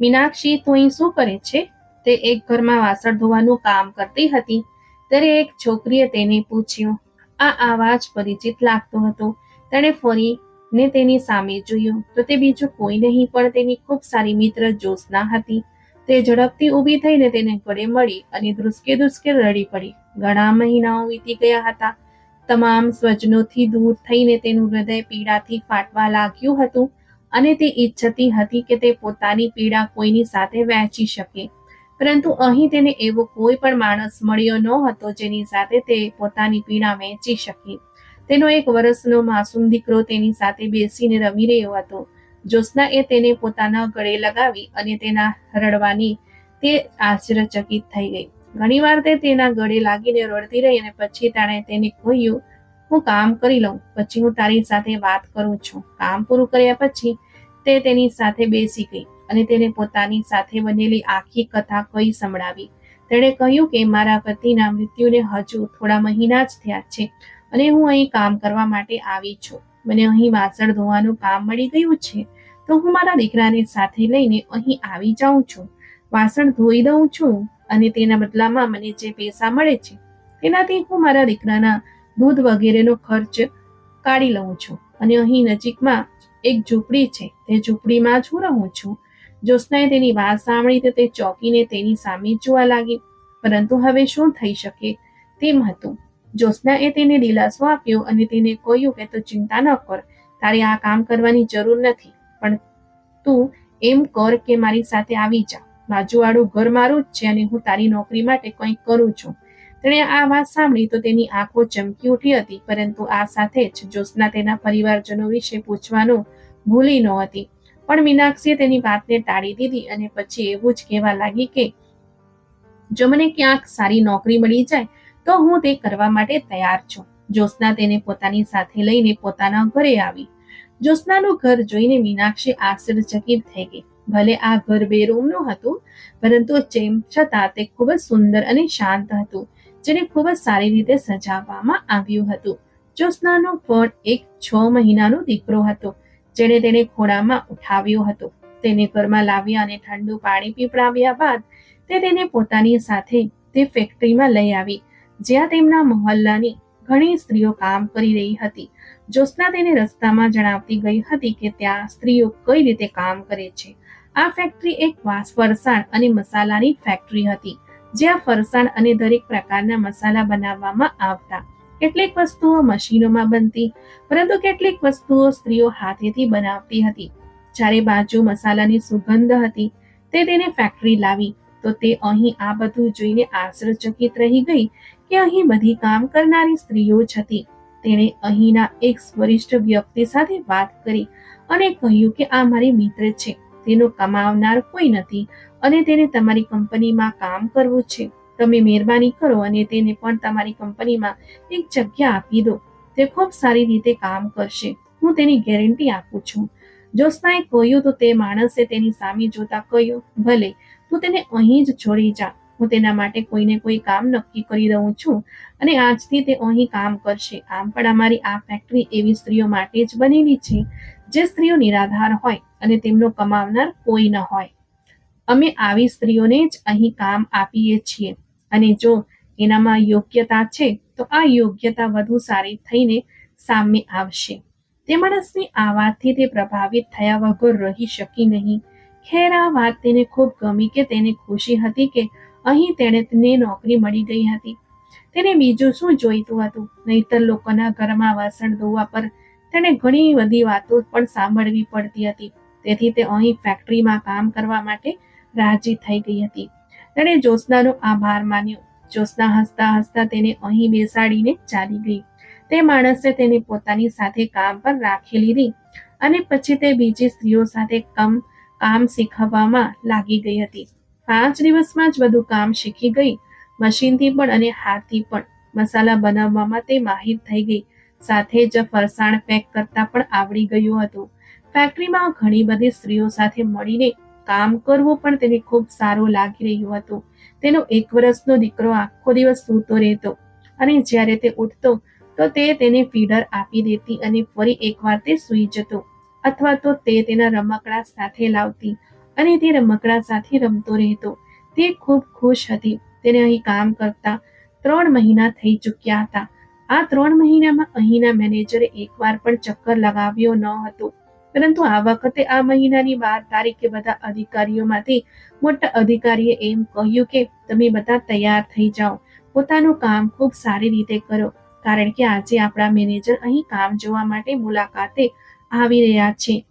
મીનાક્ષી તું અહીં શું કરે છે? તે એક ઘરમાં વાસણ ધોવાનું કામ કરતી હતી. ત્યારે એક છોકરીએ તેને પૂછ્યું. આ આવાજ પરિચિત લાગતો હતો. તેણે ફરીને તેની સામે જોયું. તો તે બીજું કોઈ નહીં, પણ તેની ખૂબ સારી મિત્ર જોસના હતી. તે ઝડપથી ઊભી થઈને તેને ગળે મળી અને ધ્રુસકે ધ્રુસકે રડી પડી. ઘણા મહિનાઓ વીતી ગયા હતા. તમામ સ્વજનોથી દૂર થઈને તેનું હૃદય પીડાથી ફાટવા લાગ્યું હતું. અને તે ઈચ્છતી હતી કે તે પોતાની પીડા કોઈની સાથે વહેંચી શકે. પરંતુ અહીં તેને એવો કોઈ પણ માણસ મળ્યો ન હતો જેની સાથે તે પોતાની પીડા વહેંચી શકે. તેનો એક વર્ષનો માસૂમ દીકરો તેની સાથે બેસીને રમી રહ્યો હતો. જ્યોત્સના એ તેને પોતાના ગળે લગાવી અને તેના રડવાની તે આશ્ચર્યચકિત થઈ ગઈ. ઘણીવાર તે તેના ગળે લાગીને રડતી રહી અને પછી તેણે તેને કહ્યું હું કામ કરી લઉં, પછી હું તારી સાથે વાત કરું છું. કામ પૂરું કર્યા પછી તે તેની સાથે બેસી ગઈ અને તેને પોતાની સાથે બનેલી આખી કથા કહી સંભળાવી. તેણે કહ્યું કે મારા પતિના મૃત્યુને હજુ થોડા મહિના જ થયા છે અને હું અહીં કામ કરવા માટે આવી છું. મને અહીં વાસણ ધોવાનું કામ મળી ગયું છે, તો હું મારા દીકરાને સાથે લઈને અહીં આવી જાઉં છું. વાસણ ધોઈ દઉં છું અને તેના બદલામાં મને જે પૈસા મળે છે, તેનાથી હું મારા દીકરાના દૂધ વગેરેનો ખર્ચ કાઢી લઉં છું. અને અહીં નજીકમાં એક ઝૂંપડી છે. તે ઝૂંપડીમાં જ હું રહું છું. જ્યોત્સનાએ તેની વાત સાંભળી તો તે ચોંકીને તેની સામે જોવા લાગી. પરંતુ હવે શું થઈ શકે તેમ હતું. જ્યોત્સનાએ તેને દિલાસો આપ્યો અને તેને કહ્યું કે, તું ચિંતા ન કર. તારે આ કામ કરવાની જરૂર નથી. પણ તું એમ કર કે મારી સાથે આવી જા. બાજુવાળું ઘર મારું જ છે અને હું તારી નોકરી માટે કંઈક કરું છું. તેણે આ વાત સાંભળી તો તેની આંખો ચમકી ઉઠી હતી, પરંતુ આ સાથે જ જ્યોત્સના તેના પરિવારજનો વિશે પૂછવાનું ભૂલી નહોતી પણ મીનાક્ષીએ તેની વાતને ટાળી દીધી અને પછી એવું જ કહેવા લાગી કે, જો મને ક્યાંક સારી નોકરી મળી જાય, તો હું તે કરવા માટે તૈયાર છું. જ્યોત્સના તેને પોતાની સાથે લઈને પોતાના ઘરે આવી. જ્યોત્સનાનું ઘર જોઈને મીનાક્ષી આશ્ચર્યચકિત થઈ ગઈ. ભલે આ ઘર બે રૂમનું હતું, પરંતુ તેમ છતાં તે ખૂબ જ સુંદર અને શાંત હતું. જેને ખૂબ જ સારી રીતે સજાવવામાં આવ્યું હતું. જ્યોત્સનાનો પણ એક છ મહિનાનો દીકરો હતો જેને તેને ખોળામાં ઉઠાવ્યો હતો. તેને ઘરમાં લાવ્યા અને ઠંડુ પાણી પીપડાવ્યા બાદ તે તેને પોતાની સાથે તે ફેક્ટરીમાં લઈ આવી, જ્યાં તેમના મહોલ્લાની ઘણી સ્ત્રીઓ કામ કરી રહી હતી. જ્યોત્સના તેને રસ્તામાં જણાવતી ગઈ હતી કે ત્યાં સ્ત્રીઓ કઈ રીતે કામ કરે છે. આ ફેક્ટરી એક વાસ ફરસાણ અને મસાલાની ફેક્ટરી હતી. જ્યાં ફરસાણ અને દરેક પ્રકારના મસાલા બનાવવામાં આવતા. કેટલીક વસ્તુઓ મશીનોમાં બનતી, પરંતુ કેટલીક વસ્તુઓ સ્ત્રીઓ હાથેથી બનાવતી હતી. ચારે બાજુ મસાલાની સુગંધ હતી, તે તેને ફેક્ટરી લાવી, તો તે અહીં આ બધું જોઈને આશ્ચર્યચકિત રહી ગઈ કે અહીં બધી કામ કરનારી સ્ત્રીઓ જ હતી. તેણે અહીંના એક વરિષ્ઠ વ્યક્તિ સાથે વાત કરી અને કહ્યું કે આ મારી મિત્ર છે, તેનો કમાવનાર કોઈ નથી અને તેને તમારી કંપનીમાં કામ કરવું છે. તમે મહેરબાની કરો અને તેને પણ તમારી કંપનીમાં એક જગ્યા આપી દો. તે ખૂબ સારી રીતે કામ કરશે. હું તેની ગેરંટી આપું છું. જ્યોત્સનાએ કહ્યું, તો તે માણસે તેની સામે જોતા કહ્યું, ભલે, તું તેને અહીં જ છોડી જા. હું તેના માટે કોઈને કોઈ કામ નક્કી કરી દઉં છું અને આજથી તે અહીં કામ કરશે. આમ પણ અમારી આ ફેક્ટરી એવી સ્ત્રીઓ માટે જ બનેલી છે, જે સ્ત્રીઓ નિરાધાર હોય અને તેમનો કમાવનાર કોઈ ન હોય. અમે આવી સ્ત્રીઓને જ અહીં કામ આપીએ છીએ. અને જો એનામાં યોગ્યતા છે, તો આ યોગ્યતા વધુ સારી થઈને સામે આવશે. તે માણસની આ વાતથી તે પ્રભાવિત થયા વગર રહી શકી નહીં. ખેર આ વાત તેને ખૂબ ગમી કે તેને ખુશી હતી કે અહીં તેણે તેને નોકરી મળી ગઈ હતી. તેને બીજું શું જોઈતું હતું? નહીતર લોકોના ઘરમાં વાસણ ધોવા પર તેને ઘણી બધી વાતો પણ સાંભળવી પડતી હતી. તેથી તે અહીં ફેક્ટરીમાં કામ કરવા માટે રાજી થઈ ગઈ હતી. તેણે જ્યોત્સનાનો આભાર માન્યો. જ્યોત્સના હસતા હસતા તેને અહીં બેસાડીને ચાલી ગઈ. તે માણસે તેને પોતાની સાથે કામ પર રાખી લીધી અને પછી તે બીજી સ્ત્રીઓ સાથે કમ કામ શીખવવામાં લાગી ગઈ હતી. પાંચ દિવસમાં જ બધું કામ શીખી ગઈ. મશીનથી પણ અને હાથથી પણ. મસાલા બનાવવામાં તે માહિર થઈ ગઈ. સાથે જ ફરસાણ પેક કરતા પણ આવડી ગયું હતું. ફેક્ટરીમાં ઘણી બધી સ્ત્રીઓ સાથે મળીને કામ કરવું પણ તેને ખૂબ સારું લાગી રહ્યું હતું. તેનો એક વર્ષનો દીકરો આખો દિવસ સૂતો રહેતો અને જ્યારે તે ઉઠતો તો તે તેને ફીડર આપી દેતી અને ફરી એકવાર તે સૂઈ જતો અથવા તો તે તેના રમકડા સાથે લાવતી અને તે રમકડા સાથે રમતો રહેતો. તે ખૂબ ખુશ હતી. તેને અહીં કામ કરતા ત્રણ મહિના થઈ ચૂક્યા હતા. આ ત્રણ મહિનામાં અહીંના મેનેજરે એકવાર પણ ચક્કર લગાવ્યો ન હતો. પરંતુ આ વખતે આ મહિનાની બાર તારીખે બધા અધિકારીઓમાંથી મોટા અધિકારીએ એમ કહ્યું કે તમે બધા તૈયાર થઈ જાઓ. પોતાનું કામ ખૂબ સારી રીતે કરો. કારણ કે આજે આપણા મેનેજર અહીં કામ જોવા માટે મુલાકાતે આવી રહ્યા છે.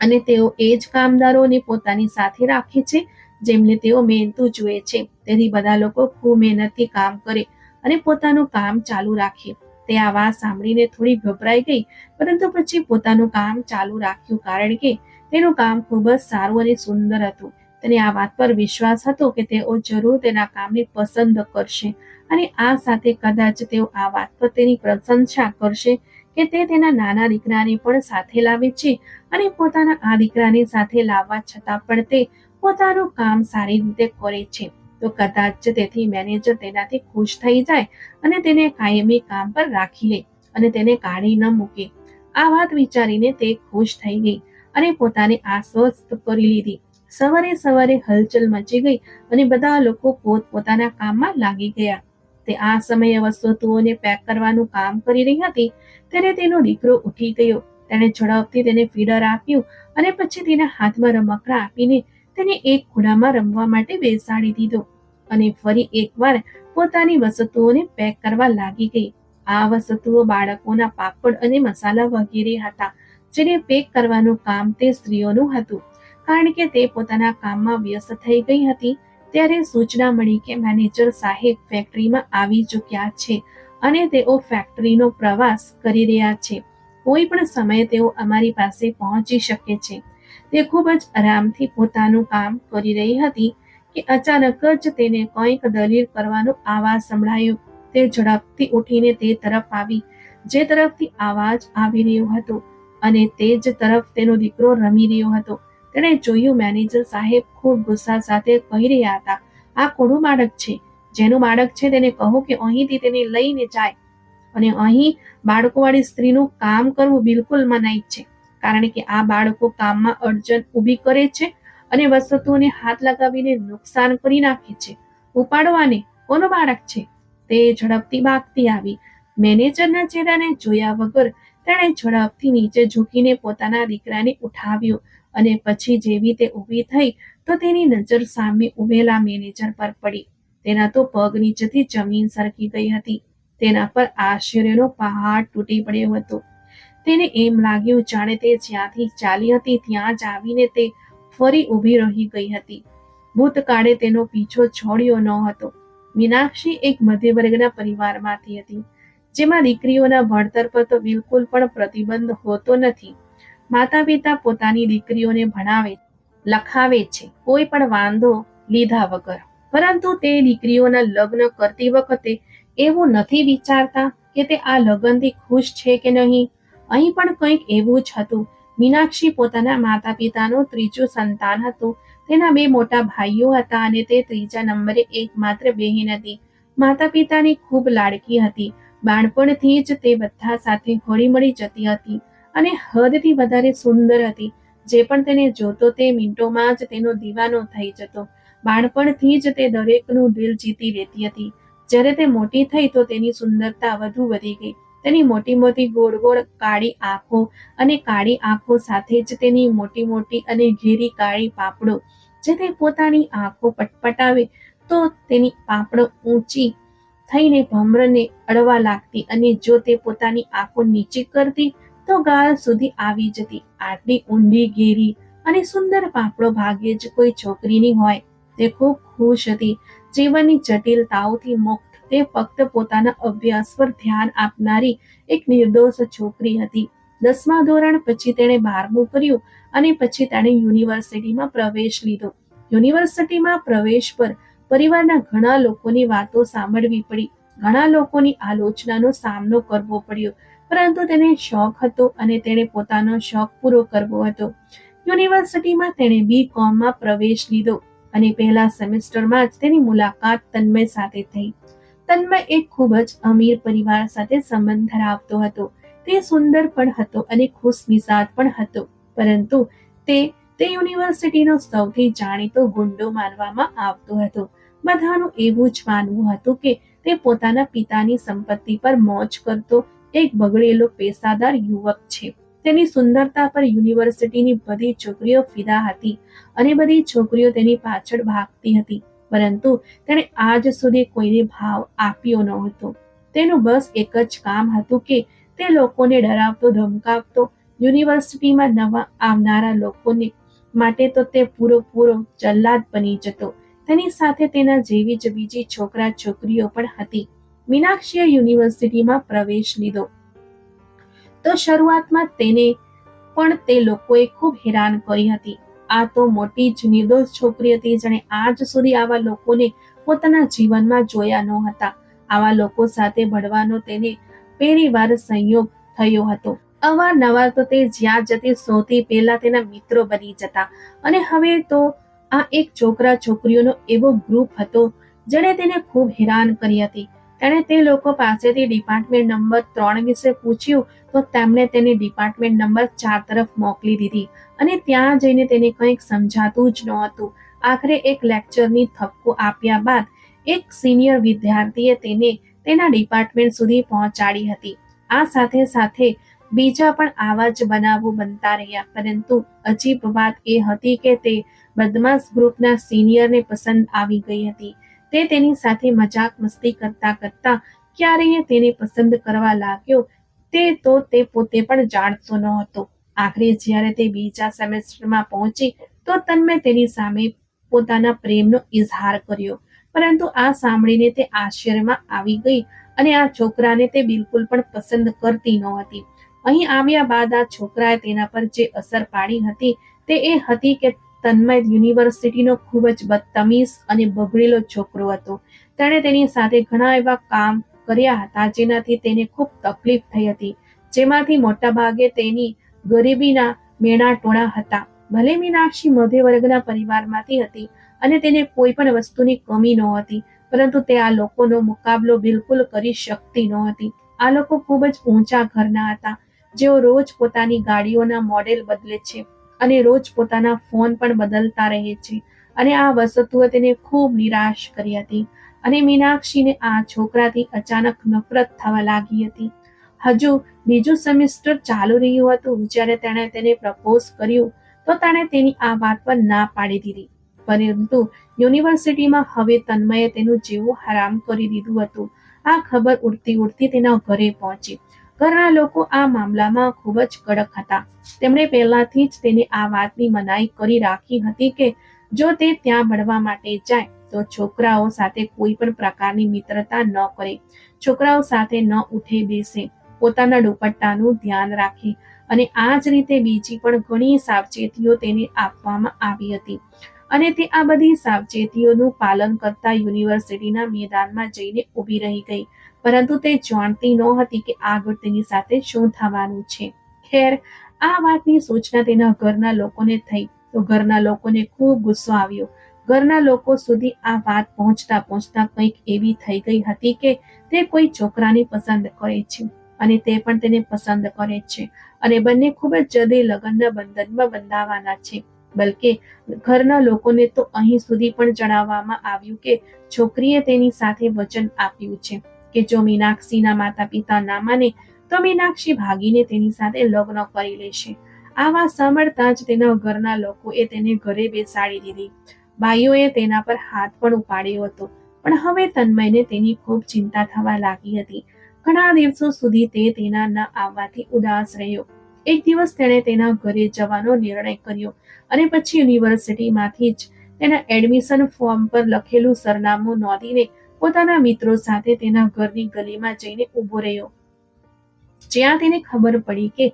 અને તેઓ એ જ કામદારોને પોતાની સાથે રાખે છે જેમને તેઓ મહેનતું જુએ છે. તેથી બધા લોકો ખૂબ મહેનતથી કામ કરે અને પોતાનું કામ ચાલુ રાખે. તે આ વાત સાંભળીને થોડી ગભરાઈ ગઈ, પરંતુ પછી પોતાનું કામ ચાલુ રાખ્યું કારણ કે તેનું કામ ખૂબ જ સારું અને સુંદર હતું. તેને આ વાત પર વિશ્વાસ હતો કે તેઓ જરૂર તેના કામને પસંદ કરશે અને આ સાથે કદાચ તેઓ આ વાત પર તેની પ્રશંસા કરશે કે તે તેના નાના દીકરાને પણ સાથે લાવે છે અને પોતાના આ દીકરાને સાથે લાવવા છતાં પણ તે પોતાનું કામ સારી રીતે કરે છે. તો કદાચ તેથી મેનેજર તેનાથી ખુશ થઈ જાય અને તેને કાયમી કામ પર રાખી લે અને તેને કાઢી ન મૂકે. આ વાત વિચારીને તે ખુશ થઈ ગઈ અને પોતાને આશ્વસ્ત કરી લીધી. સવારે સવારે હલચલ મચી ગઈ અને બધા લોકો પોત પોતાના કામમાં લાગી ગયા. તે આ સમયે વસ્તુઓને પેક કરવાનું કામ કરી રહી હતી. ત્યારે તેનો દીકરો ઉઠી ગયો. તેણે ઝડપથી તેને ફીડર આપ્યું અને પછી તેના હાથમાં રમકડા આપીને તેને એક ખોડામાં રમવા માટે બેસાડી દીધો અને ફરી એકવાર પોતાની વસ્તુઓને પેક કરવા લાગી ગઈ. આ વસ્તુઓ બાળકોના પાપડ અને મસાલા વગેરે હતા, જેને પેક કરવાનું કામ તે સ્ત્રીઓનું હતું. કારણ કે તે પોતાના કામમાં વ્યસ્ત થઈ ગઈ હતી, ત્યારે સૂચના મળી કે મેનેજર સાહેબ ફેક્ટરીમાં આવી ચૂક્યા છે અને તેઓ ફેક્ટરીનો પ્રવાસ કરી રહ્યા છે. કોઈ પણ સમયે તેઓ અમારી પાસે પહોંચી શકે છે. તે ખૂબ જ આરામથી પોતાનું કામ કરી રહી હતી કે અચાનક જ તેને કંઈક દલીલ કરવાનો આવાજ સંભળાયો. તે ઝડપથી ઉઠીને તે તરફ આવી, જે તરફથી આવાજ આવી રહ્યો હતો અને તે જ તરફ તેનો દીકરો રમી રહ્યો હતો. તેણે જોયું મેનેજર સાહેબ ખૂબ ગુસ્સા સાથે કહી રહ્યા હતા, આ કોનું બાળક છે? જેનું બાળક છે તેને કહો કે અહીંથી તેને લઈને જાય. અને અહીં બાળકોવાળી સ્ત્રીનું કામ કરવું બિલકુલ મનાઈ છે. કારણ કે આ બાળકો કામમાં અડચણ ઊભી કરે છે અને વસ્તુઓને હાથ લગાવીને નુકસાન કરી નાખે છે. ઉપાડવાને કોનો બાળક છે? તે ઝડપથી બાગતી આવી. મેનેજરના ચહેરાને જોયા વગર તેણે ઝડપથી નીચે ઝૂકીને પોતાના દીકરાને ઉઠાવ્યો અને પછી જેવી તે ઊભી થઈ તો તેની નજર સામે ઉભેલા મેનેજર પર પડી. તેના તો પગ નીચેથી જમીન સરકી ગઈ હતી. તેના પર આશ્ચર્યનો પહાડ તૂટી પડ્યો હતો. તેને એમ લાગ્યું જાણે તે જ્યાંથી ચાલી હતી ત્યાં જ આવીને તે ફરી ઊભી રહી ગઈ હતી. ભૂતકાળે તેનો પીછો છોડ્યો ન હતો. મીનાક્ષી એક મધ્યવર્ગના પરિવારમાંથી હતી, જેમાં દીકરીઓના ભણતર પર તો બિલકુલ પણ પ્રતિબંધ હોતો નથી. માતા પિતા પોતાની દીકરીઓને ભણાવે લખાવે છે, કોઈ પણ વાંધો લીધા વગર. પરંતુ તે દીકરીઓના લગ્ન કરતી વખતે એવું નથી વિચારતા કે તે આ લગ્નથી ખુશ છે કે નહીં. અહીં પણ કંઈક એવું જ હતું. મીનાક્ષી પોતાના માતા પિતાનું ત્રીજું સંતાન હતું. તેના બે મોટા ભાઈઓ હતા અને તે ત્રીજા નંબરે એકમાત્ર બહેન હતી. માતા પિતાની ખૂબ લાડકી હતી. બાળપણથી જ તે બધા સાથે હળી મળી જતી હતી અને હદથી વધારે સુંદર હતી. જે પણ તેને જોતો તે મિનિટોમાં જ તેનો દીવાનો થઈ જતો. બાળપણથી જ તે દરેકનું દિલ જીતી લેતી હતી. જ્યારે તે મોટી થઈ તો તેની સુંદરતા વધુ વધી ગઈ. તેની મોટી મોટી ગોળ ગોળ કાળી આંખો અને કાળી આંખો સાથે જ તેની મોટી મોટી અને ઘેરી કાળી પાપડો જે તે પોતાની આંખો પટપટાવે તો તેની પાપડો ઊંચી થઈને ભમરને અડવા લાગતી અને જો તે પોતાની આંખો નીચી કરતી તો ગાળ સુધી આવી જતી. આટલી ઊંડી, ઘેરી અને સુંદર પાપડો ભાગ્યે જ કોઈ છોકરીની હોય. તે ખૂબ ખુશ હતી. જીવનની જટિલતાઓથી મુક્ત તે ફક્ત પોતાના અભ્યાસ પર ધ્યાન આપનારી એક નિર્દોષ છોકરી હતી. દસમા ધોરણ પછી તેણે બારમું કર્યું અને પછી તેણે યુનિવર્સિટીમાં પ્રવેશ લીધો. યુનિવર્સિટીમાં પ્રવેશ પર પરિવારના ઘણા લોકોની વાતો સાંભળવી પડી. ઘણા લોકોની આલોચનાનો સામનો કરવો પડ્યો, પરંતુ તેને શોખ હતો અને તેણે પોતાનો શોખ પૂરો કરવો હતો. યુનિવર્સિટીમાં તેણે બી કોમમાં પ્રવેશ લીધો અને પહેલા સેમેસ્ટરમાં જ તેની મુલાકાત તન્મય સાથે થઈ. તન્મય એક ખૂબ જ અમીર પરિવાર સાથે સંબંધ ધરાવતો હતો. તે સુંદર પણ હતો અને ખુશ મિજાજ પણ હતો. પરંતુ તે તે યુનિવર્સિટીનો સૌથી જાણીતો ગુંડો માનવામાં આવતો હતો. બધાનું એવું જ માનવું હતું કે તે પોતાના પિતાની સંપત્તિ પર મોજ કરતો એક બગડેલો પેશાદાર યુવક છે. તેની સુંદરતા પર યુનિવર્સિટીની બધી છોકરીઓ ફિદા હતી અને બધી છોકરીઓ તેની પાછળ ભાગતી હતી. પરંતુ તેણે આજ સુધી કોઈને ભાવ આપ્યો ન હતો. તેનું બસ એક જ કામ હતું કે તે લોકોને ડરાવતો, ધમકાવતો, યુનિવર્સિટીમાં નવા આવનારા લોકોને માટે તો તે પૂરો જલ્લાદ બની જતો. તેની સાથે તેના જેવી જ બીજી છોકરા છોકરીઓ પણ હતી. મીનાક્ષીએ યુનિવર્સિટીમાં પ્રવેશ લીધો. તો શરૂઆતમાં તેને પણ તે લોકોએ ખૂબ હેરાન કરી હતી. આ તો મોટી જ નિર્દોષ છોકરી હતી જેણે આજ સુધી આવા લોકોને પોતાના જીવનમાં જોયા ન હતા આવા લોકો સાથે ભળવાનો તેને પહેલી વાર સંયોગ થયો હતો. અવારનવાર તો તે જ્યાં જતી સૌથી પહેલા તેના મિત્રો બની જતા. અને હવે તો આ એક છોકરા છોકરીઓનો એવો ગ્રુપ હતો જેણે તેને ખૂબ હેરાન કરી હતી. તેણે તે લોકો પાસેથી ડિપાર્ટમેન્ટ નંબર ત્રણ વિશે પૂછ્યું તો તેમણે તેને ડિપાર્ટમેન્ટ નંબર ચાર તરફ મોકલી દીધી અને ત્યાં જઈને તેને કંઈક સમજાતું જ નહોતું. આખરે એક લેક્ચરની થપકો આપ્યા બાદ એક સિનિયર વિદ્યાર્થીએ તેને તેના ડિપાર્ટમેન્ટ સુધી પહોંચાડી હતી. આ સાથે સાથે બીજા પણ આવા જ બનાવો બનતા રહ્યા, પરંતુ અજીબ વાત એ હતી કે તે બદમાશ ગ્રુપના સિનિયરને પસંદ આવી ગઈ હતી. તે તેની સાથે મજાક મસ્તી કરતા કરતા ક્યારેય તેને પસંદ કરવા લાગ્યો. તે તો તે પોતે પણ જાણતો ન હતો. આખરે જ્યારે તે બીજા સેમેસ્ટરમાં પહોંચી, તો તન્મે તેની સામે પોતાના પ્રેમનો ઇઝહાર કર્યો. પરંતુ આ સાંભળીને તે આશ્ચર્યમાં આવી ગઈ અને આ છોકરાને તે બિલકુલ પણ પસંદ કરતી નહોતી અહીં આવ્યા બાદ આ છોકરાએ તેના પર જે અસર પાડી હતી, તે એ હતી કે તન્મય યુનિવર્સિટીનો ખૂબ જ બદતમીઝ અને બગડેલો છોકરો હતો. તેણે તેની સાથે ઘણા એવા કામ કર્યા હતા જેનાથી તેને ખૂબ તકલીફ થઈ હતી. જેમાંથી મોટાભાગે તેની ગરીબીના મેણા ટોણા હતા. ભલે મીનાક્ષી મધ્ય વર્ગના પરિવારમાંથી હતી અને તેને કોઈ પણ વસ્તુની કમી નહોતી, પરંતુ તે આ લોકોનો મુકાબલો બિલકુલ કરી શકતી નહોતી. આ લોકો ખૂબ જ ઊંચા ઘરના હતા. જેઓ રોજ પોતાની ગાડીઓના મોડેલ બદલે છે. અને રોજ પોતાના ફોન પણ બદલતા રહે છે. અને આ વસ્તુએ તેને ખૂબ નિરાશ કરી હતી. અને મીનાક્ષીને આ છોકરાથી અચાનક નફરત થવા લાગી હતી. હજુ બીજું સેમિસ્ટર ચાલુ રહ્યું હતું. જ્યારે તેણે તેને પ્રપોઝ કર્યું, તો તેણે તેની આ વાત પર ના પાડી દીધી. પરંતુ યુનિવર્સિટીમાં હવે તન્મયે તેનું જેવું હરામ કરી દીધું હતું. આ ખબર ઉડતી ઉડતી તેના ઘરે પહોંચી. ઘરના લોકો આ મામલામાં ખૂબ જ કડક હતા. તેમણે પહેલાથી જ તેને આ વાતની મનાઈ કરી રાખી હતી કે જો તે ત્યાં ભણવા માટે જાય, તો છોકરાઓ સાથે કોઈ પણ પ્રકારની મિત્રતા ન કરે. છોકરાઓ સાથે ન ઉઠે, બેસે. પોતાના દુપટ્ટાનું ધ્યાન રાખે અને આ જ રીતે બીજી પણ ઘણી સાવચેતીઓ તેને આપવામાં આવી હતી. અને તે આ બધી સાવચેતીઓનું પાલન કરતા યુનિવર્સિટીના મેદાનમાં જઈને ઊભી રહી ગઈ. પરંતુ તે જાણતી નહોતી કે આગળ તેની સાથે શું થવાનું છે. ખેર, આ વાતની સૂચના તેના ઘરના લોકોને થઈ. તો ઘરના લોકોને ખૂબ ગુસ્સો આવ્યો. ઘરના લોકો સુધી આ વાત પહોંચતા પહોંચતા કંઈક એવી થઈ ગઈ હતી કે તે કોઈ છોકરાને પસંદ કરે છે અને તે પણ તેને પસંદ કરે છે અને બંને ખૂબ જ જલ્દી લગ્નના બંધનમાં બંધાવાના છે. બલકે ઘરના લોકોને તો અહીં સુધી પણ જણાવવામાં આવ્યું કે છોકરીએ તેની સાથે વચન આપ્યું છે. કે જો મીનાક્ષીના માતા પિતા ના માને, તો મીનાક્ષી ભાગીને તેની સાથે લગ્ન કરી લેશે. આવા સાંભળતા જ તેના ઘરના લોકોએ તેને ઘરે બેસાડી દીધી. ભાઈઓએ તેના પર હાથ પણ ઉપાડ્યો હતો, પણ હવે તન્મયને તેની ખૂબ ચિંતા થવા લાગી હતી. ઘણા દિવસો સુધી તે તેના ન આવવાથી ઉદાસ રહ્યો. એક દિવસ તેણે તેના ઘરે જવાનો નિર્ણય કર્યો અને પછી યુનિવર્સિટીમાંથી જ તેના એડમિશન ફોર્મ પર લખેલું સરનામું નોંધીને પોતાના મિત્રો સાથે તેના ઘરની ગલીમાં જઈને ઊભો રહ્યો. જ્યાં તેને ખબર પડી કે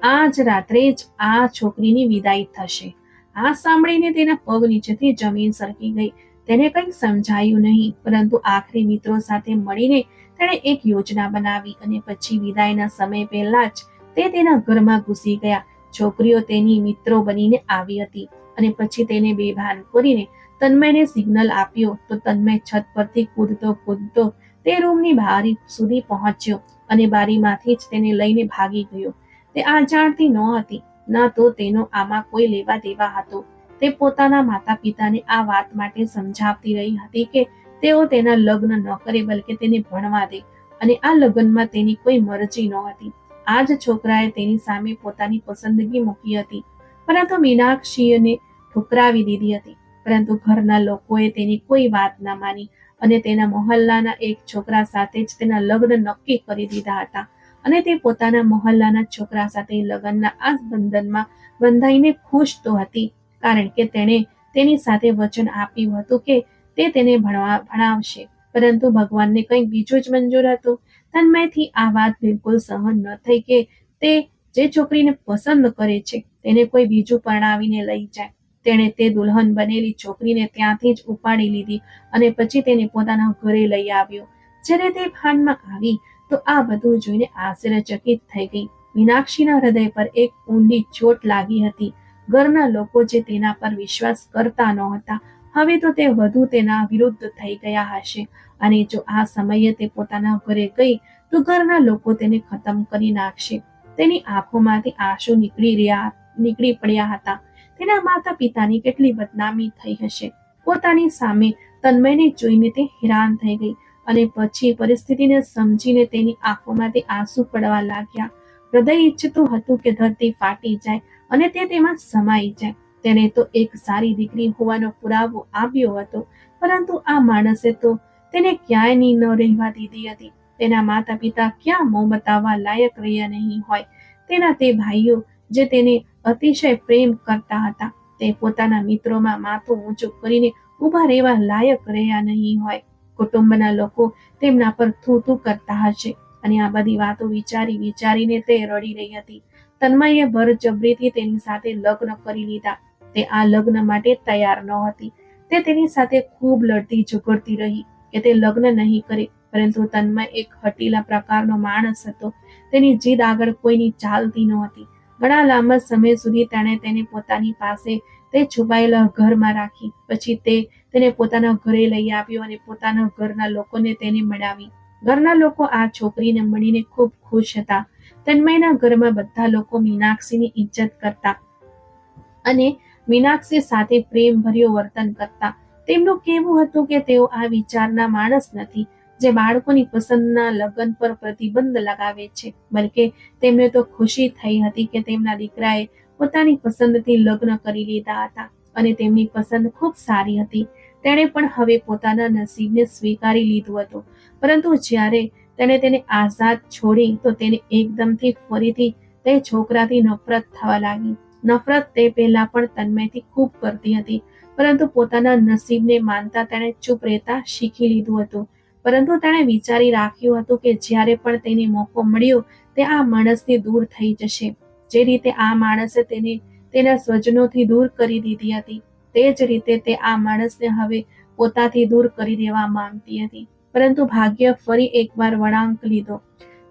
આજ રાત્રે જ આ છોકરીની વિદાય થશે. આ સાંભળીને તેના પગ નીચેથી જમીન સરકી ગઈ. તેને કંઈ સમજાયું નહીં, પરંતુ આખરી મિત્રો સાથે મળીને તેણે એક યોજના બનાવી અને પછી વિદાયના સમય પહેલા જ તે તેના ઘરમાં ઘૂસી ગયા. છોકરીઓ તેની મિત્રો બનીને આવી હતી અને પછી તેને બેભાન કરીને તન્મયને સિગ્નલ આપ્યો તો તન્મય છત પરથી કૂદતો કૂદતો તે રૂમની બારી સુધી પહોંચ્યો અને બારીમાંથી જ તેને લઈને ભાગી ગયો. તે આ જાણતી ન હતી, ન તો તેનો આમાં કોઈ લેવા દેવા હતો. તે પોતાના માતા પિતાને આ વાત માટે સમજાવતી રહી હતી કે તેઓ તેના લગ્ન ન કરે બલકે તેને ભણવા દે અને આ લગ્નમાં તેની કોઈ મરજી હતી. આ જ છોકરાએ તેની સામે પોતાની પસંદગી મૂકી હતી. પરંતુ મીનાક્ષીને ઠુકરાવી દીધી હતી. પરંતુ ઘરના લોકોએ તેની કોઈ વાત ના માની અને તેના મોહલ્લાના એક છોકરા સાથે જ તેના લગ્ન નક્કી કરી દીધા હતા. અને તે પોતાના મોહલ્લાના છોકરા સાથે લગ્નના આ બંધનમાં બંધાઈને ખુશ તો હતી, કારણ કે તેણે તેની સાથે વચન આપ્યું હતું કે તે તેને ભણવા, ભણાવશે. પરંતુ ભગવાનને કંઈક બીજું જ મંજૂર હતું. તન્મયથી આ વાત બિલકુલ સહન ન થઈ કે તે જે છોકરીને પસંદ કરે છે, તેને કોઈ બીજું પરણાવીને લઈ જાય. તેણે તે દુલ્હન બનેલી છોકરીને ત્યાંથી જ ઉપાડી લીધી અને પછી તેને પોતાના ઘરે લઈ આવ્યો. જ્યારે તે ભાનમાં આવી, તો આ બધું જોઈને આશ્ચર્યચકિત થઈ ગઈ. મીનાક્ષીના હૃદય પર એક ઊંડી ચોટ લાગી હતી. ઘરના લોકો જે તેના પર વિશ્વાસ કરતા નહોતા. હવે તો તે વધુ તેના વિરુદ્ધ થઈ ગયા હશે. અને જો આ સમયે તે પોતાના ઘરે ગઈ, તો ઘરના લોકો તેને ખતમ કરી નાખશે. તેની આંખોમાંથી આંસુ નીકળી રહ્યા, નીકળી પડ્યા હતા. તેના માતા પિતાની કેટલી બદનામી થઈ હશે? પોતાની સામે તન્મયને જોઈને તે હેરાન થઈ ગઈ અને પછી પરિસ્થિતિને સમજીને તેની આંખોમાંથી આંસુ પડવા લાગ્યા. હૃદય ઈચ્છતું હતું કે ધરતી ફાટી જાય અને તે તેમાં સમાઈ જાય. તેને તો એક સારી દીકરી હોવાનો પુરાવો આપ્યો હતો, પરંતુ આ માણસે તો તેને ક્યાંય ન રહેવા દીધી હતી. તેના માતા પિતા ક્યાં મોં બતાવવા લાયક રહ્યા નહીં હોય. તેના તે ભાઈઓ, જે તેને અતિશય પ્રેમ કરતા હતા. તે પોતાના મિત્રોમાં માથું ઊંચું કરીને ઊભા રહેવા લાયક રહ્યા નહીં હોય. કુટુંબના લોકો તેમના પર થૂ થૂ કરતા હશે અને આ બધી વાતો વિચારી વિચારીને તે રડી રહી હતી. તન્મયે ભરજબરીથી તેની સાથે લગ્ન કરી લીધા. તે આ લગ્ન માટે તૈયાર ન હતી તે તેની સાથે ખૂબ લડતી ઝઘડતી રહી કે તે લગ્ન નહીં કરે, પરંતુ તન્મય એક હટીલા પ્રકારનો માણસ હતો. તેની જીદ આગળ કોઈની ચાલતી નહોતી. ઘણા લાંબા સમય સુધી તેણે તેને પોતાની પાસે તે છુપાયેલા ઘરમાં રાખી. પછી તે તેને પોતાના ઘરે લઈ આવ્યો અને પોતાના ઘરના લોકોને તેને મળાવી. ઘરના લોકો આ છોકરીને મળીને ખૂબ ખુશ હતા. તન્મયના ઘરમાં બધા લોકો મીનાક્ષીની ઇજ્જત કરતા અને મીનાક્ષી સાથે પ્રેમભર્યું વર્તન કરતા. તેમનું કહેવું હતું કે તેઓ આ વિચારના માણસ નથી. જે બાળકોની પસંદના લગ્ન પર પ્રતિબંધ લગાવે છે. બલકે તેમને તો ખુશી થઈ હતી કે તેમના દીકરાએ પોતાની પસંદથી લગ્ન કરી લીધા હતા અને તેમની પસંદ ખૂબ સારી હતી. તેણે પણ હવે પોતાના નસીબને સ્વીકારી લીધું હતું. પરંતુ જ્યારે તેણે તેને આઝાદ છોડી તો તેને એકદમથી ફરીથી તે છોકરાથી નફરત થવા લાગી. નફરત તે પહેલા પણ તન્મયથી ખૂબ કરતી હતી. પરંતુ પોતાના નસીબને માનતા તેણે ચૂપ રહેતા શીખી લીધું હતું. પરંતુ તેણે વિચારી રાખ્યું હતું કે જ્યારે પણ તેને મોકો મળ્યો, તે આ માણસથી દૂર થઈ જશે. જે રીતે આ માણસે તેને તેના સ્વજનોથી દૂર કરી દીધી હતી, તે જ રીતે તે આ માણસને હવે પોતાથી દૂર કરી દેવા માંગતી હતી. પરંતુ ભાગ્ય ફરી એકવાર વળાંક લીધો.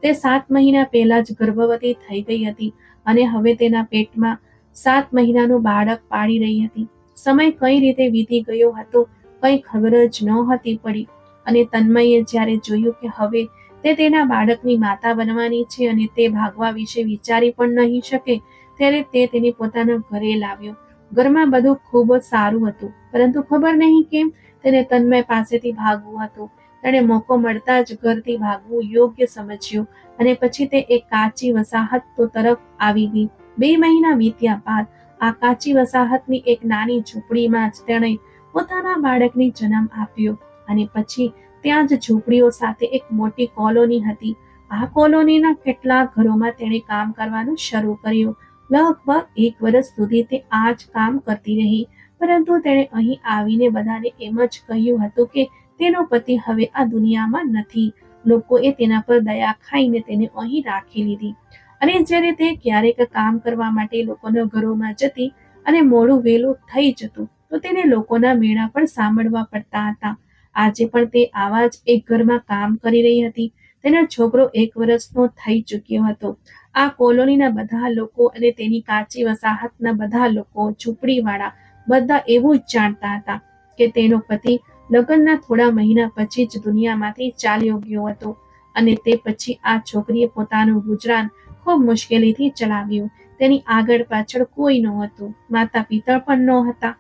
તે સાત મહિના પહેલા જ ગર્ભવતી થઈ ગઈ હતી અને હવે તેના પેટમાં સાત મહિનાનું બાળક પાડી રહી હતી. સમય કઈ રીતે વીતી ગયો હતો કઈ ખબર જ નહોતી પડી. અને તન્મયે જ્યારે જોયું કે હવે તે તેના બાળકની માતા બનવાની છે અને તે ભાગવા વિશે વિચારી પણ નહીં શકે, ત્યારે તે તેને પોતાના ઘરે લાવ્યો. ઘરમાં બધું ખૂબ જ સારું હતું, પરંતુ ખબર નહીં કેમ તેને તન્મય પાસેથી ભાગવું હતું. તેણે મોકો મળતા જ ઘરથી ભાગવું યોગ્ય સમજ્યું અને પછી તે એક કાચી વસાહત તો તરફ આવી ગઈ. બે મહિના વીત્યા બાદ આ કાચી વસાહતની એક નાની ઝૂંપડીમાં જ તેણે પોતાના બાળકને જન્મ આપ્યો. અને પછી ત્યાં જ ઝૂંપડીઓ સાથે એક મોટી કોલોની હતી. આ કોલોનીના કેટલાક ઘરોમાં તેણે કામ કરવાનું શરૂ કર્યું. લગભગ એક વર્ષ સુધી તે આ જ કામ કરતી રહી, પરંતુ તેણે અહીં આવીને બધાને એમ જ કહ્યું હતું કે તેનો પતિ હવે આ દુનિયામાં નથી. લોકોએ તેના પર દયા ખાઈને તેને અહીં રાખી લીધી. અને જ્યારે તે ક્યારેક કામ કરવા માટે લોકોના ઘરોમાં જતી અને મોડું વેલું થઈ જતું, તો તેને લોકોના મેળા પણ સાંભળવા પડતા હતા. આજે પણ તે આવા જ એક ઘરમાં કામ કરી રહી હતી. તેનો છોકરો એક વર્ષનો થઈ ચૂક્યો હતો. આ કોલોનીના બધા લોકો અને તેની કાચી વસાહતના બધા લોકો ઝૂંપડીવાળા બધા એવું જ જાણતા હતા કે તેનો પતિ લગ્નના થોડા મહિના પછી જ દુનિયામાંથી ચાલ્યો ગયો હતો અને તે પછી આ છોકરીએ પોતાનું ગુજરાન ખૂબ મુશ્કેલીથી ચલાવ્યું. તેની આગળ પાછળ કોઈ નહોતું. માતા પિતા પણ ન હતા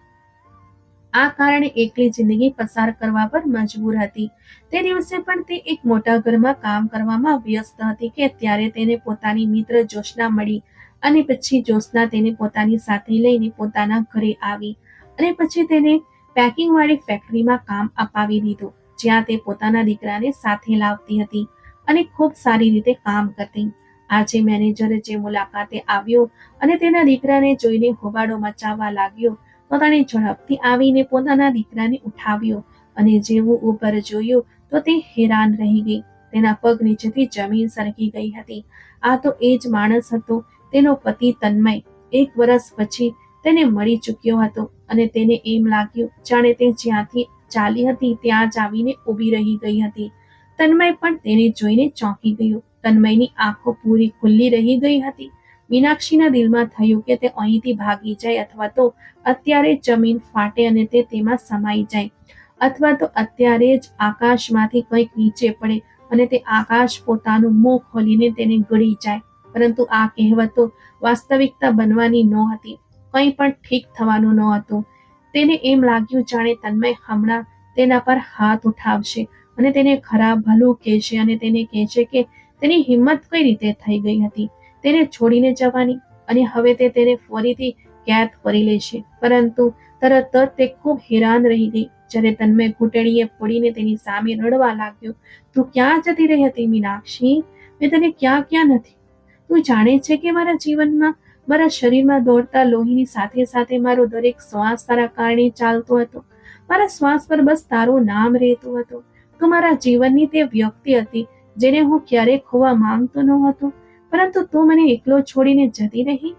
આ કારણે એકલી જિંદગી પસાર કરવા પર મજબૂર હતી. તે દિવસે પણ તે એક મોટા ઘરમાં કામ કરવામાં વ્યસ્ત હતી કે ત્યારે તેને પોતાની મિત્ર જોશના મળી અને પછી જોશના તેને પોતાની સાથે લઈને પોતાના ઘરે આવી અને પછી તેને પેકિંગ વાળી ફેક્ટરીમાં કામ અપાવી દીધું, જ્યાં તે પોતાના દીકરાને સાથે લાવતી હતી અને ખૂબ સારી રીતે કામ કરતી. આજે મેનેજરે જે મુલાકાતે આવ્યો અને તેના દીકરાને જોઈને હોબાળો મચાવવા લાગ્યો તો ઝડપથી આવીને પોતાના દીકરાને ઉઠાવ્યો અને જેવું ઉપર જોયું તો તે હેરાન રહી ગઈ. તેના પગ નીચેથી જમીન સરકી ગઈ હતી. આ તો એ જ માણસ હતો, તેનો પતિ તન્મય. એક વર્ષ પછી તેને મળી ચૂક્યો હતો અને તેને એમ લાગ્યું, જાણે તે જ્યાંથી ચાલી હતી ત્યાં જ આવીને ઊભી રહી ગઈ હતી. તન્મય પણ તેને જોઈને ચોંકી ગયો. તન્મયની આંખો પૂરી ખુલ્લી રહી ગઈ હતી. મીનાક્ષીના દિલમાં થયું કે તે અહીંથી ભાગી જાય અથવા તો અત્યારે જમીન ફાટે અને તે તેમાં સમાઈ જાય. અથવા તો અત્યારે જ આકાશમાંથી કંઈક નીચે પડે અને તે આકાશ પોતાનું મોં ખોલીને તેને ગળી જાય. પરંતુ આ કહેવતો વાસ્તવિકતા બનવાની નહોતી. કંઈ પણ ઠીક થવાનું ન હતું તેને એમ લાગ્યું, જાણે તન્મય હમણાં તેના પર હાથ ઉઠાવશે અને તેને ખરાબ ભલું કહેશે અને તેને કહેશે કે તેની હિંમત કઈ રીતે થઈ ગઈ હતી? તેને છોડીને જવાની અને હવે તે તેને ફરીથી કેદ કરી લેશે પરંતુ તરત જ તે ખૂબ હેરાન રહી ગઈ. જ્યારે તન્મય ઘૂંટણીએ પડીને તેની સામે રડવા લાગ્યો, તું ક્યાં જતી રહી હતી મીનાક્ષી? મેં તને ક્યાં ક્યાં નથી? તું જાણે છે કે મારા જીવનમાં મારા શરીરમાં દોડતા લોહીની સાથે સાથે મારો દરેક શ્વાસ તારા કારણે ચાલતો હતો. મારા શ્વાસ પર બસ તારું નામ રહેતું હતું. તું મારા જીવનની તે વ્યક્તિ હતી જેને હું ક્યારેય ખોવા માંગતો ન હતો પરંતુ તું મને એકલો છોડીને જતી રહી.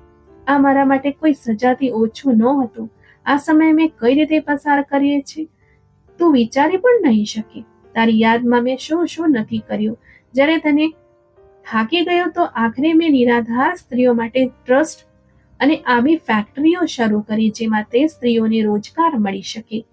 આ મારા માટે કોઈ સજાથી ઓછું ન હતું. આ સમય મેં કઈ રીતે પસાર કરીએ છે તું વિચારી પણ નહીં શકી. તારી યાદમાં મેં શું શું નથી કર્યું? જ્યારે તને થાકી ગયો તો આખરે મેં નિરાધાર સ્ત્રીઓ માટે ટ્રસ્ટ અને આવી ફેક્ટરીઓ શરૂ કરી જેમાં તે સ્ત્રીઓને રોજગાર મળી શકે.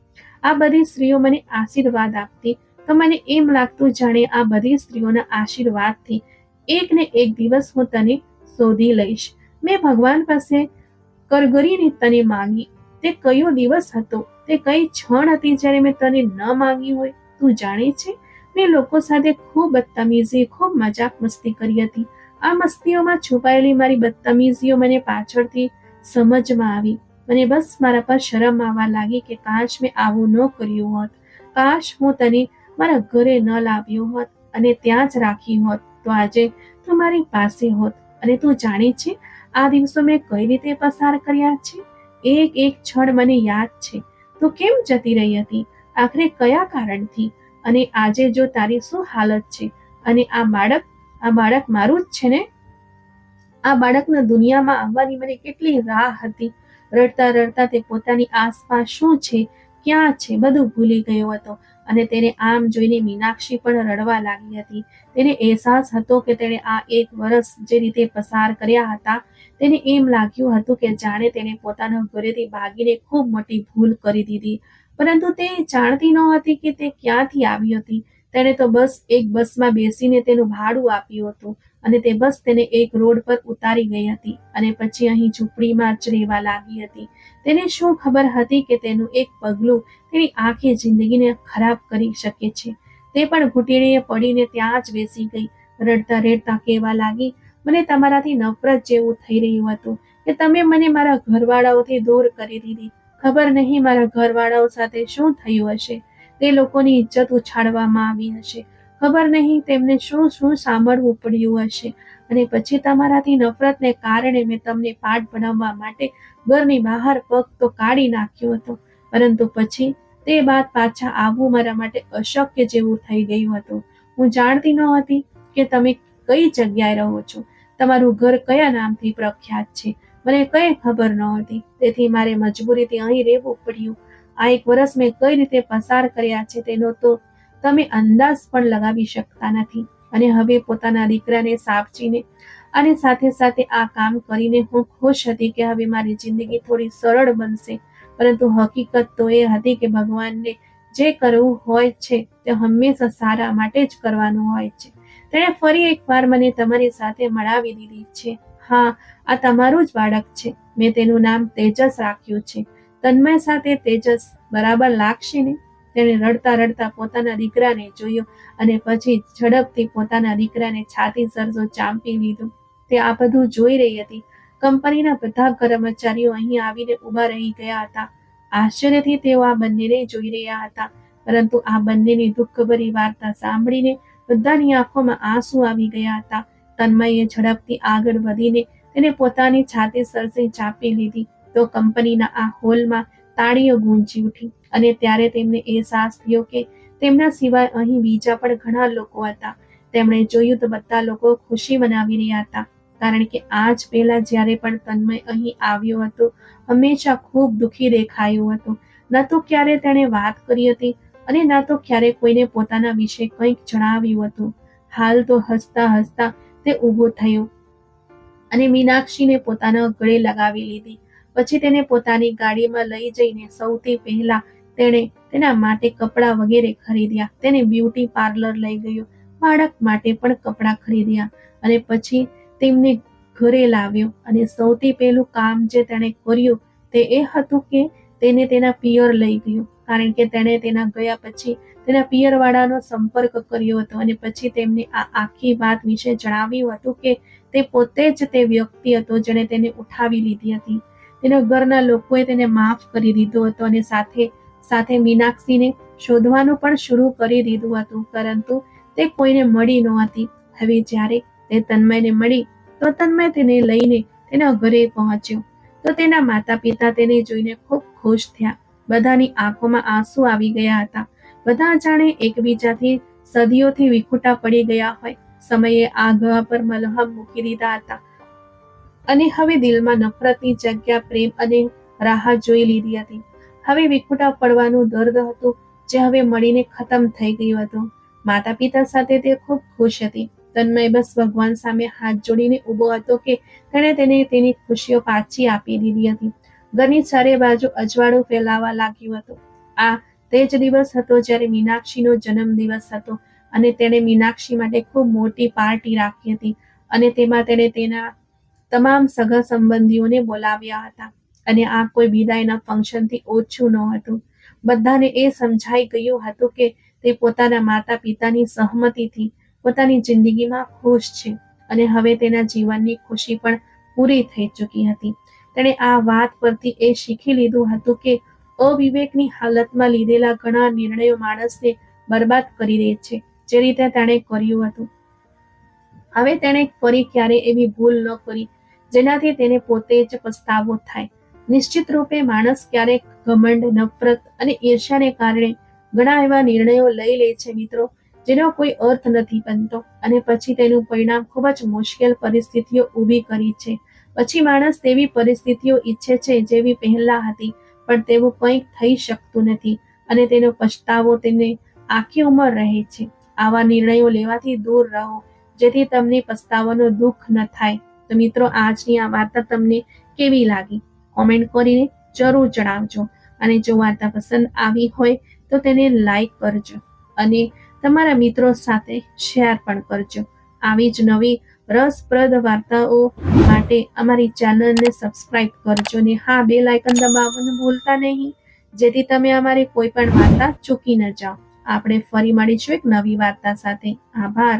આ બધી સ્ત્રીઓ મને આશીર્વાદ આપતી. તો મને એમ લાગતું જાણે આ બધી સ્ત્રીઓના આશીર્વાદથી એક ને એક દિવસ હું તને શોધી લઈશ. મેં ભગવાન પાસે કરગરીને તને માંગી. તે કયો દિવસ હતો? તે કઈ ક્ષણ હતી જ્યારે મેં તને ન માંગી હોય? તું જાણે છે? મેં લોકો સાથે ખૂબ બદતમીઝી ખૂબ મજાક મસ્તી કરી હતી. આ મસ્તીઓમાં છુપાયેલી મારી બદતમીઝીઓ મને પાછળથી સમજમાં આવી. મને બસ મારા પર શરમ આવવા લાગી કે કાશ મેં આવું ન કર્યું હોત. કાશ હું તને મારા ઘરે ન લાવ્યો હોત અને ત્યાં જ રાખી હોત. તો આજે તું મારી પાસે હોત. અને તું જાણે છે, આ દિવસો મેં કઈ રીતે પસાર કર્યા છે? એક એક ક્ષણ મને યાદ છે. તું કેમ જતી રહી હતી? આખરે કયા કારણથી? અને આજે જો તારી શું હાલત છે? અને આ બાળક આ બાળક મારું જ છે ને? આ બાળકના દુનિયામાં આવવાની મને કેટલી રાહ હતી. રડતા રડતા તે પોતાની આસપાસ શું છે? ક્યાં છે? બધું ભૂલી ગયો હતો. અને તેને આમ જોઈને મીનાક્ષી પણ રડવા લાગી હતી. તેને અહેસાસ હતો કે તેણે આ એક વર્ષ જે રીતે પસાર કર્યા હતા, તેને એમ લાગ્યું હતું કે જાણે તેણે પોતાના ઘરેથી ભાગીને ખૂબ મોટી ભૂલ કરી દીધી. પરંતુ તે જાણતી ન હતી કે તે ક્યાંથી આવી હતી. તેણે તો બસ એક બસમાં બેસીને તેનું ભાડું આપ્યું હતું. અને તે બસ તેને એક રોડ પર ઉતારી ગઈ હતી અને પછી અહીં ઝૂંપડીમાં જ રહેવા લાગી હતી. તેને શું ખબર હતી કે તેનું એક પગલું તેની આખી જિંદગીને ખરાબ કરી શકે છે? તે પણ ઘૂંટીણીએ પડીને ત્યાં જ બેસી ગઈ. રડતા રડતા કહેવા લાગી, મને તમારાથી નફરત જેવું થઈ રહ્યું હતું કે તમે મને મારા ઘરવાળાઓથી દૂર કરી દીધી. ખબર નહીં મારા ઘરવાળાઓ સાથે શું થયું હશે? તે લોકોની ઇજ્જત ઉછાળવામાં આવી હશે. ખબર નહીં તેમને શું શું સાંભળવું પડ્યું હશે. અને પછી તમારાથી નફરતને કારણે મેં તમને પાઠ ભણાવવા માટે ઘરની બહાર પગ તો કાઢી નાખ્યો હતો. પરંતુ પછી તે બાદ પાછા આવવું મારા માટે અશક્ય જેવું થઈ ગયું હતું. હું જાણતી ન હતી કે તમે કઈ જગ્યાએ રહો છો. તમારું ઘર કયા નામથી પ્રખ્યાત છે? મને કઈ ખબર નહોતી. તેથી મારે મજબૂરીથી અહીં રહેવું પડ્યું. આ એક વર્ષ મેં કઈ રીતે પસાર કર્યા છે તેનો તો તમે અંદાજ પણ લગાવી શકતા નથી. અને હવે પોતાના દીકરાને સાપચીને અને સાથે સાથે આ કામ કરીને હું ખુશ હતી કે હવે મારી જિંદગી થોડી સરળ બનશે. પરંતુ હકીકત તો એ હતી કે ભગવાનને જે કરવું હોય છે તે હંમેશા સારા માટે જ કરવાનું હોય છે. તેણે ફરી એકવાર મને તમારી સાથે મળાવી દીધી છે. હા, આ તમારું જ બાળક છે. મેં તેનું નામ તેજસ રાખ્યું છે. તન્મય સાથે તેજસ બરાબર લાગશે ને? તેણે રડતા રડતા પોતાના દીકરાને જોયો અને પછી ઝડપથી પોતાના દીકરાને છાતી સરસો ચાંપી લીધો. તે આ બધું જોઈ રહી હતી. કંપનીના બધા કર્મચારીઓ અહીં આવીને ઊભા રહી ગયા હતા. આશ્ચર્યથી તેઓ આ બંનેને જોઈ રહ્યા હતા. પરંતુ આ બંનેની દુઃખભરી વાર્તા સાંભળીને બધાની આંખોમાં આંસુ આવી ગયા હતા. તન્મયે ઝડપથી આગળ વધીને તેને પોતાની છાતી સરસે ચાપી લીધી. તો કંપનીના આ હોલમાં તાળીઓ ગુંજી ઉઠી. અને ત્યારે તેમને અહેસાસ થયો કે તેમના સિવાય અહીં બીજા પણ ઘણા લોકો હતા. તેમણે જોયું તો બધા લોકો ખુશી મનાવી રહ્યા હતા. કારણ કે આજ પહેલા જ્યારે પણ તન્મય અહીં આવ્યો હતો, હંમેશા ખૂબ દુઃખી દેખાયું હતું. ન તો ક્યારે તેણે વાત કરી હતી અને ન તો ક્યારે કોઈને પોતાના વિશે કંઈક જણાવ્યું હતું. હાલ તો હસતા હસતા તે ઊભો થયો અને મીનાક્ષીને પોતાના ગળે લગાવી લીધી. પછી તેને પોતાની ગાડીમાં લઈ જઈને સૌથી પહેલા તેણે તેના માટે કપડાં વગેરે ખરીદ્યા. તેને બ્યુટી પાર્લર લઈ ગયો. બાળક માટે પણ કપડાં ખરીદ્યા અને પછી તેમને ઘરે લાવ્યો. અને સૌથી પહેલું કામ જે તેણે કર્યું તે એ હતું કે તેને તેના પિયર લઈ ગયો. કારણ કે તેણે તેના ગયા પછી તેના પિયરવાળાનો સંપર્ક કર્યો હતો અને પછી તેમને આ આખી વાત વિશે જણાવ્યું હતું કે તે પોતે જ તે વ્યક્તિ હતો જેણે તેને ઉઠાવી લીધી હતી. તેના ઘરના લોકોએ તેને માફ કરી દીધો હતો અને સાથે સાથે મીનાક્ષીને શોધવાનું પણ શરૂ કરી દીધું હતું, પરંતુ તે કોઈને મળી નહોતી. હવે જ્યારે તે તન્મયને મળી, તો તન્મય તેને લઈને તેના ઘરે પહોંચ્યો. તો તેના માતા પિતા તેને જોઈને ખૂબ ખુશ થયા. બધાની આંખોમાં આંસુ આવી ગયા હતા. બધા જાણે એકબીજાથી સદીઓથી વિખૂટા પડી ગયા હોય. સમયે આ ગ્રહ પર મલહમ મૂકી દીધા હતા. અને હવે દિલમાં નફરતની જગ્યા, પ્રેમ અને રાહત જોઈ લીધી હતી. હવે વિખૂટા પડવાનું દર્દ હતું, જે હવે મળીને ખતમ થઈ ગયું હતું. માતા પિતા સાથે તે ખૂબ ખુશ હતી. તન્મય બસ ભગવાન સામે હાથ જોડીને ઊભો હતો કે તેણે તેને તેની ખુશીઓ પાછી આપી દીધી હતી. ઘરની ચારે બાજુ અજવાળું ફેલાવા લાગ્યું હતું. આ તે જ દિવસ હતો જ્યારે મીનાક્ષીનો જન્મ દિવસ હતો અને તેણે મીનાક્ષી માટે ખૂબ મોટી પાર્ટી રાખી હતી અને તેમાં તેણે તેના તમામ સગા સંબંધીઓને બોલાવ્યા હતા. અને આ કોઈ વિદાયના ફંક્શનથી ઓછું ન હતું. બધાને એ સમજાઈ ગયું હતું કે તે પોતાના માતા પિતાની સહમતિથી પોતાની જિંદગીમાં ખુશ છે અને હવે તેના જીવનની ખુશી પણ પૂરી થઈ ચૂકી હતી. તેણે આ વાત પરથી એ શીખી લીધું હતું કે અવિવેકની હાલતમાં લીધેલા ઘણા નિર્ણયો માણસને બરબાદ કરી દે છે, જે રીતે તેણે કર્યું હતું. હવે તેણે ફરી ક્યારે એવી ભૂલ ન કરી, જેનાથી તેને પોતે જ પસ્તાવો થાય. નિશ્ચિત રૂપે માણસ ક્યારેક ઘમંડ, નફરત અને ઈર્ષ્યાને કારણે ઘણા એવા નિર્ણયો લઈ લે છે મિત્રો, જેનો કોઈ અર્થ નથી બનતો. અને પછી તેનું પરિણામ ખૂબ જ મુશ્કેલ પરિસ્થિતિઓ ઊભી કરી છે. પછી માણસ તેવી પરિસ્થિતિઓ ઈચ્છે છે જેવી પહેલા હતી, પણ તેવું કંઈક થઈ શકતું નથી અને તેનો પછતાવો તેને આખી ઉંમર રહે છે. આવા નિર્ણયો લેવાથી દૂર રહો, જેથી તમને પસ્તાવાનો દુઃખ ન થાય. તો મિત્રો, આજની આ વાર્તા તમને કેવી લાગી? કોમેન્ટ કરીને જરૂર જણાવજો. અને જો વાર્તા પસંદ આવી હોય તો તેને લાઈક કરજો અને તમારા મિત્રો સાથે શેર પણ કરજો. આવી જ નવી રસપ્રદ વાર્તાઓ માટે અમારી ચેનલને સબસ્ક્રાઇબ કરજો ને હા, બે લાઇકન દબાવવાનું ભૂલતા નહીં. જેથી તમે અમારી કોઈ પણ વાર્તા ચૂકી ન જાઓ. આપણે ફરી મળીશું એક નવી વાર્તા સાથે. આભાર.